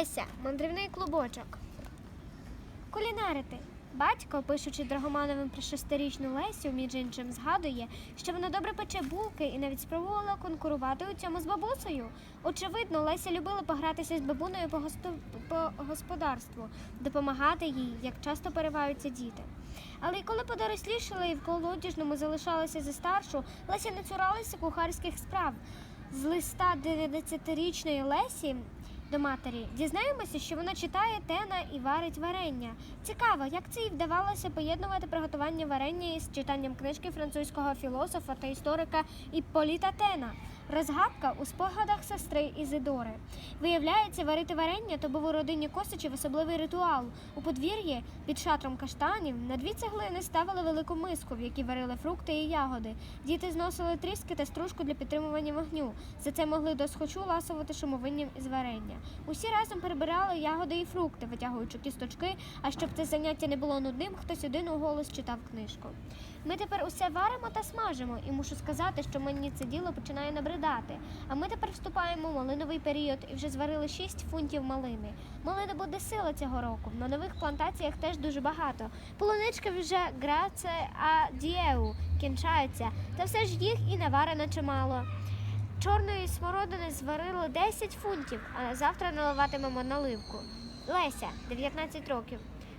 Леся, мандрівний клубочок. Кулінарити. Батько, пишучи Драгомановим про шестирічну Лесю, між іншим згадує, що вона добре пече булки і навіть спробувала конкурувати у цьому з бабусею. Очевидно, Леся любила погратися з бабунею по, госто- по господарству, допомагати їй, як часто переваються діти. Але й коли подорослішала і в колодяжному залишалася за старшу, Леся не цуралася кухарських справ. З листа 19-річної Лесі до матері дізнаємося, що вона читає тена і варить варення. Цікаво, як це їй вдавалося поєднувати приготування варення із читанням книжки французького філософа та історика Іпполіта Тена. Розгадка у спогадах сестри Ізидори. Виявляється, варити варення то був у родині Косичів особливий ритуал. У подвір'ї під шатром каштанів на дві цеглини ставили велику миску, в якій варили фрукти і ягоди. Діти зносили тріски та стружку для підтримування вогню. За це могли досхочу ласувати шумовинням із варення. Усі разом перебирали ягоди і фрукти, витягуючи кісточки. А щоб це заняття не було нудним, хтось один у голос читав книжку. Ми тепер усе варимо та смажимо, і мушу сказати, що мені це діло починає набридати. А ми тепер вступаємо в малиновий період і вже зварили 6 фунтів малини. Малина буде сила цього року. На нових плантаціях теж дуже багато. Полунички вже граце а дієу кінчаються, та все ж їх і наварено чимало. Чорної смородини зварили 10 фунтів, а завтра наливатимемо наливку. Леся, 19 років.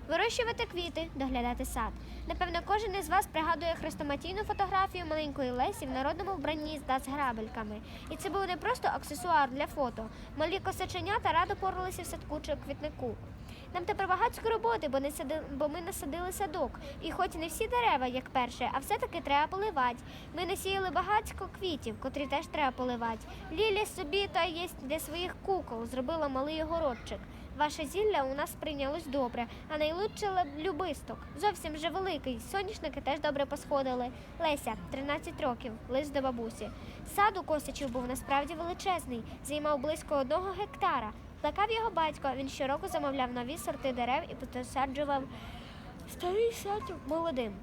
Вирощувати квіти, доглядати сад. Напевно, кожен із вас пригадує хрестоматійну фотографію маленької Лесі в народному вбранні з дацграбельками. І це був не просто аксесуар для фото. Малі косаченята радо поралися в садку чи квітнику. Нам тепер багатсько роботи, бо, не сади... бо ми насадили садок. І хоч не всі дерева, як перше, а все-таки треба поливати. Ми насіяли багатько квітів, котрі теж треба поливати. Лілі собі та є для своїх кукол зробила малий огородчик. Ваше зілля у нас прийнялось добре, а найлучше любисток. Зовсім вже великий. Соняшники теж добре посходили. Леся, 13 років, лист до бабусі. Сад у Косичів був насправді величезний, займав близько одного гектара. Плекав його батько, він щороку замовляв нові сорти дерев і посаджував старий сад молодим.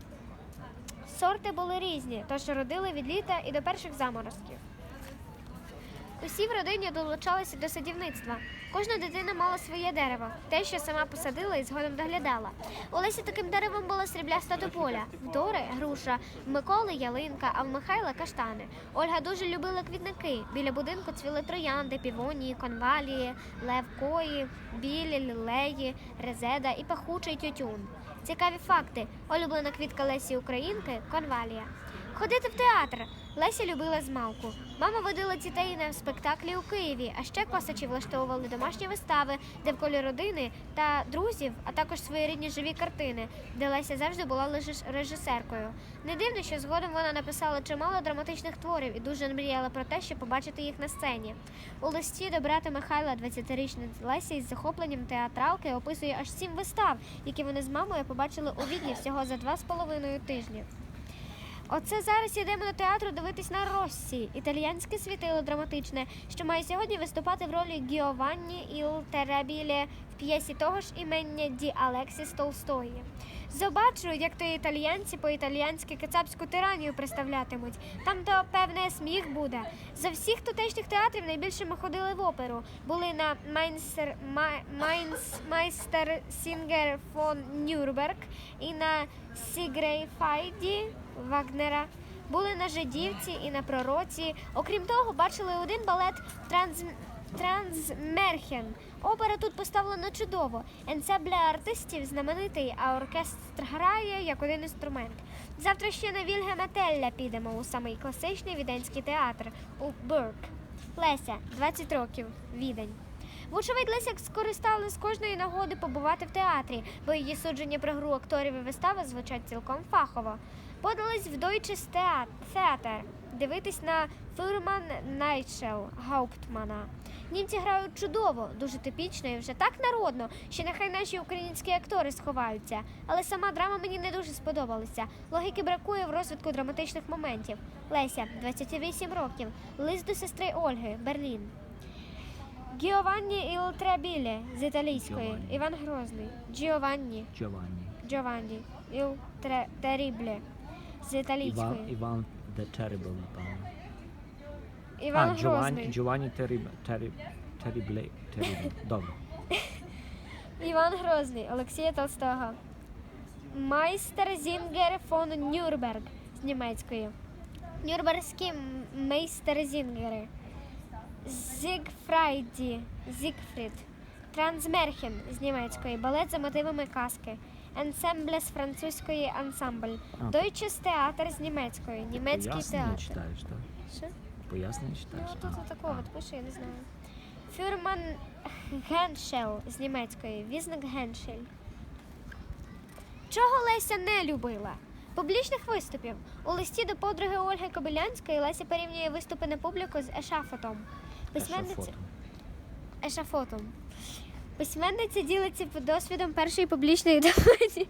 Сорти були різні, тож родили від літа і до перших заморозків. Усі в родині долучалися до садівництва. Кожна дитина мала своє дерево, те, що сама посадила і згодом доглядала. У Лесі таким деревом була срібляста тополя, в Дори груша, в Миколи ялинка, а в Михайла каштани. Ольга дуже любила квітники. Біля будинку цвіли троянди, півонії, конвалії, левкої, білі лілеї, резеда і пахучий тютюн. Цікаві факти. Улюблена квітка Лесі Українки конвалія. Ходити в театр. Леся любила змалку. Мама водила дітей на спектаклі у Києві, а ще косачі влаштовували домашні вистави, де в колі родини та друзів, а також своєрідні живі картини, де Леся завжди була лише режисеркою. Не дивно, що згодом вона написала чимало драматичних творів і дуже мріяла про те, щоб побачити їх на сцені. У листі до брата Михайла, 20-річна Леся із захопленням театралки описує аж сім вистав, які вони з мамою побачили у відні всього за два з половиною тижні. Оце зараз ідемо до театру дивитись на Россі, італіянське світило драматичне, що має сьогодні виступати в ролі Гіованні Іл Терабіле в п'єсі того ж імення Ді Алексіс Толстої. Побачу, як то італіянці по-італіянськи кацапську тиранію представлятимуть. Там то певне сміх буде. За всіх тутешніх театрів найбільше ми ходили в оперу. Були на Майнстер, Май- Майнс, Майстер Сінгер фон Нюрнберг і на Сігрейфайді Вагнера. Були на Жидівці і на пророці. Окрім того, бачили один балет Транс... Трансмерхен. Опера тут поставлена чудово. Енсебля артистів знаменитий, а оркестр грає як один інструмент. Завтра ще на Вільгема Телля підемо у самий класичний віденський театр у Бурк. Леся, 20 років, Відень. Вочевидь, Леся скористала з кожної нагоди побувати в театрі, бо її судження про гру акторів і вистави звучать цілком фахово. Подалась в Deutsches Theater дивитись на Фюрман Найтшел Гауптмана. Німці грають чудово, дуже типічно і вже так народно, що нехай наші українські актори сховаються. Але сама драма мені не дуже сподобалася. Логіки бракує в розвитку драматичних моментів. Леся, 28 років, лист до сестри Ольги, Берлін. Гіованні Іл Требіле з італійської. Giovanni. Іван Грозний. Джіованні. Giovanni. Джованні. Іл Терібле з італійської. Іван, Іван the Terrible, напевно. Іван а, Грозний. Giovanni Terrib, Terrible, Terrible. Добре. Іван Грозний, Олексія Толстого. Майстер Зінгер фон Нюрнберг з німецької. Нюрнбергські м- мейстер Зінгери. Зігфрайді, Зігфрід. Трансмерхен з німецької. Балет за мотивами казки. Ансембле з французької ансамбль. А. Deutsches Theater з німецької. Німецький Пояснення театр. читаєш, так? Що? Пояснення Ну, читаєш? тут Ага. такого от пише, я не знаю. Фюрман Геншел з німецької. Візник Геншель. Чого Леся не любила? Публічних виступів. У листі до подруги Ольги Кобилянської Леся порівнює виступи на публіку з ешафотом. Письменниця Ешафотом. ешафотом. Письменниця ділиться досвідом першої публічної доповіді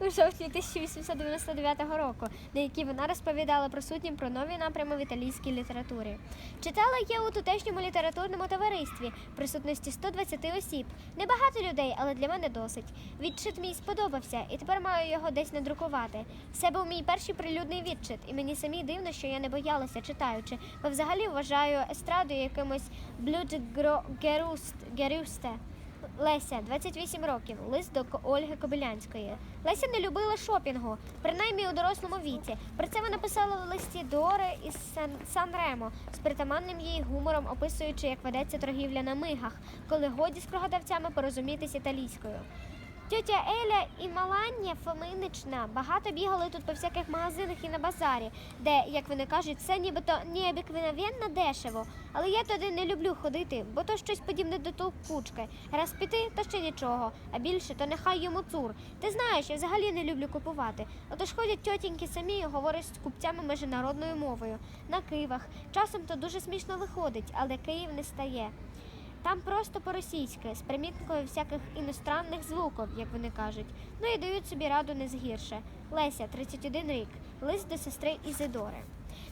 у жовтні 1899 року, на якій вона розповідала про сутні про нові напрями в італійській літературі. Читала я у тутешньому літературному товаристві присутності 120 осіб. Небагато людей, але для мене досить. Відчит мій сподобався, і тепер маю його десь надрукувати. Це був мій перший прилюдний відчит, і мені самі дивно, що я не боялася читаючи, бо взагалі вважаю естраду якимось блюдгерусте. Леся, 28 років, лист до Ольги Кобилянської. Леся не любила шопінгу, принаймні у дорослому віці. Про це вона писала в листі Дори із Сан, Сан-Ремо з притаманним їй гумором, описуючи, як ведеться торгівля на мигах, коли годі з крогодавцями порозумітись італійською. Тьотя Еля і Малання Фоминична багато бігали тут по всяких магазинах і на базарі, де, як вони кажуть, все нібито необикновенно дешево. Але я туди не люблю ходити, бо то щось подібне до толкучки. Раз піти, то ще нічого, а більше то нехай йому цур. Ти знаєш, я взагалі не люблю купувати. Отож ходять тьотіньки самі і говорять з купцями міжнародною мовою. На кивах. Часом то дуже смішно виходить, але Київ не стає. Там просто по-російськи, з приміткою всяких іностранних звуків, як вони кажуть. Ну і дають собі раду не згірше. Леся, 31 рік, лист до сестри Ізидори.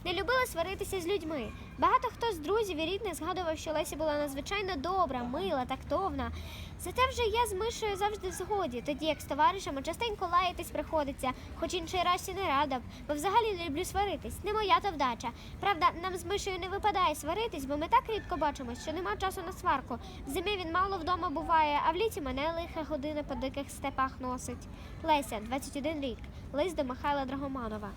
Не любила сваритися з людьми. Багато хто з друзів і рідних згадував, що Леся була надзвичайно добра, мила, тактовна. Зате вже я з Мишею завжди в згоді, тоді як з товаришами частенько лаятись приходиться, хоч інший раз і не рада, бо взагалі не люблю сваритись. Не моя то вдача. Правда, нам з Мишею не випадає сваритись, бо ми так рідко бачимось, що нема часу на сварку. В зимі він мало вдома буває, а в літі мене лиха година по диких степах носить. Леся, 21 рік, лист до Михайла Драгоманова.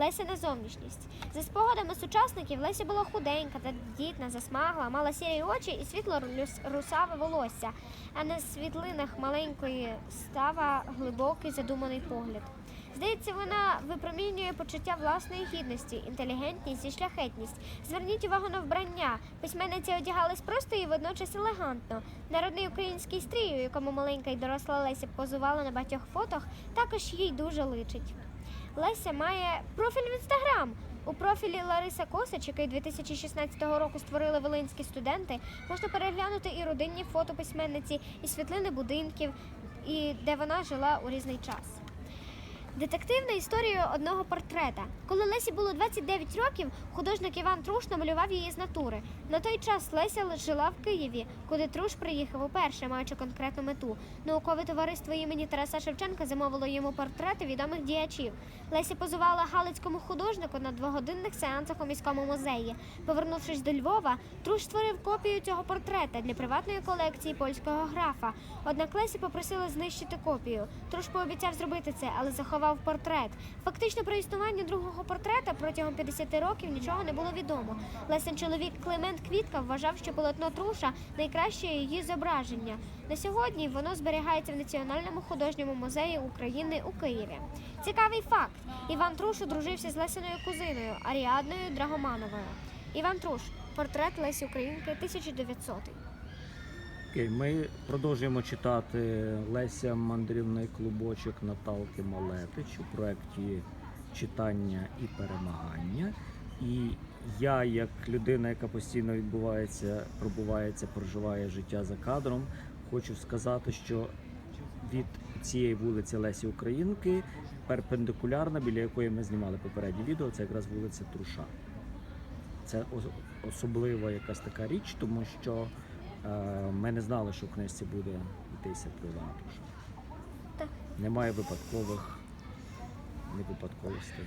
Леся на зовнішність. За спогадами сучасників, Леся була худенька та дітна, засмагла, мала сірі очі і світло рус- русаве волосся, а на світлинах маленької става глибокий задуманий погляд. Здається, вона випромінює почуття власної гідності, інтелігентність і шляхетність. Зверніть увагу на вбрання. Письменниця одягалась просто і водночас елегантно. Народний український стрій, у якому маленька і доросла Леся позувала на багатьох фотох, також їй дуже личить. Леся має профіль в інстаграм. У профілі Лариса Косач, який 2016 року створили волинські студенти, можна переглянути і родинні фото письменниці, і світлини будинків, і де вона жила у різний час. Детективна історія одного портрета. Коли Лесі було 29 років, художник Іван Труш намалював її з натури. На той час Леся жила в Києві, куди Труш приїхав уперше, маючи конкретну мету. Наукове товариство імені Тараса Шевченка замовило йому портрети відомих діячів. Леся позувала галицькому художнику на двогодинних сеансах у міському музеї. Повернувшись до Львова, Труш створив копію цього портрета для приватної колекції польського графа. Однак Лесі попросили знищити копію. Труш пообіцяв зробити це, але заховав портрет. Фактично про існування другого портрета протягом 50 років нічого не було відомо. Лесен чоловік Климент Квітка вважав, що полотно Труша найкраще її зображення. На сьогодні воно зберігається в Національному художньому музеї України у Києві. Цікавий факт: Іван Труш одружився з Лесиною кузиною Аріадною Драгомановою. Іван Труш, портрет Лесі Українки 1900. Окей, ми продовжуємо читати Леся Мандрівний клубочок Наталки Малетич у проєкті читання і перемагання. І я, як людина, яка постійно відбувається, пробувається, проживає життя за кадром, хочу сказати, що від цієї вулиці Лесі Українки перпендикулярна, біля якої ми знімали попереднє відео, це якраз вулиця Труша. Це особлива якась така річ, тому що ми не знали, що в книжці буде йтися про Так. Немає випадкових невипадковостей.